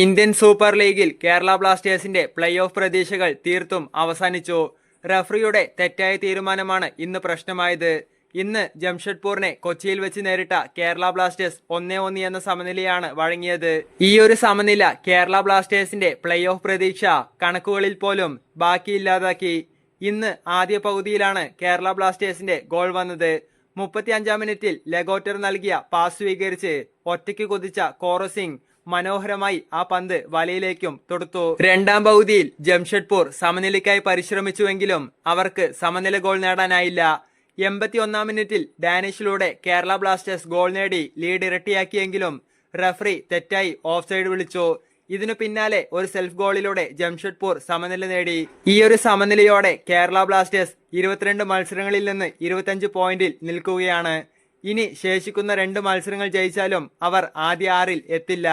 Indian super ലീഗിൽ കേരള ബ്ലാസ്റ്റേഴ്സിന്റെ play off പ്രതീക്ഷകൾ തീർത്തും അവസാനിച്ചു. റഫറിയുടെ തെറ്റായ തീരുമാനമാണ് ഇന്ന് പ്രശ്നമായത്. ഇന്ന് ജംഷഡ്പൂറിനെ കൊച്ചിയിൽ വെച്ച് നേരിട്ട കേരള ബ്ലാസ്റ്റേഴ്സ് ഒന്നേ ഒന്ന് എന്ന സമനിലയാണ് വഴങ്ങിയത്. ഈ ഒരു സമനില കേരള ബ്ലാസ്റ്റേഴ്സിന്റെ പ്ലേ ഓഫ് പ്രതീക്ഷ കണക്കുകളിൽ പോലും ബാക്കിയില്ലാതാക്കി. ഇന്ന് ആദ്യ പകുതിയിലാണ് കേരള ബ്ലാസ്റ്റേഴ്സിന്റെ ഗോൾ വന്നത്. മുപ്പത്തിയഞ്ചാം മിനിറ്റിൽ ലെഗോറ്റർ നൽകിയ പാസ് സ്വീകരിച്ച് ഒറ്റയ്ക്ക് കുതിച്ച കോറസിംഗ് മനോഹരമായി ആ പന്ത് വലയിലേക്കും തൊടുത്തു. രണ്ടാം പകുതിയിൽ ജംഷഡ്പൂർ സമനിലയ്ക്കായി പരിശ്രമിച്ചുവെങ്കിലും അവർക്ക് സമനില ഗോൾ നേടാനായില്ല. എൺപത്തി ഒന്നാം മിനിറ്റിൽ ഡാനിഷിലൂടെ കേരള ബ്ലാസ്റ്റേഴ്സ് ഗോൾ നേടി ലീഡ് ഇരട്ടിയാക്കിയെങ്കിലും റഫറി തെറ്റായി ഓഫ് സൈഡ് വിളിച്ചു. ഇതിനു പിന്നാലെ ഒരു സെൽഫ് ഗോളിലൂടെ ജംഷഡ്പൂർ സമനില നേടി. ഈ ഒരു സമനിലയോടെ കേരള ബ്ലാസ്റ്റേഴ്സ് ഇരുപത്തിരണ്ട് മത്സരങ്ങളിൽ നിന്ന് ഇരുപത്തഞ്ച് പോയിന്റിൽ നിൽക്കുകയാണ്. ഇനി ശേഷിക്കുന്ന രണ്ട് മത്സരങ്ങൾ ജയിച്ചാലും അവർ ആദ്യ ആറിൽ എത്തില്ല.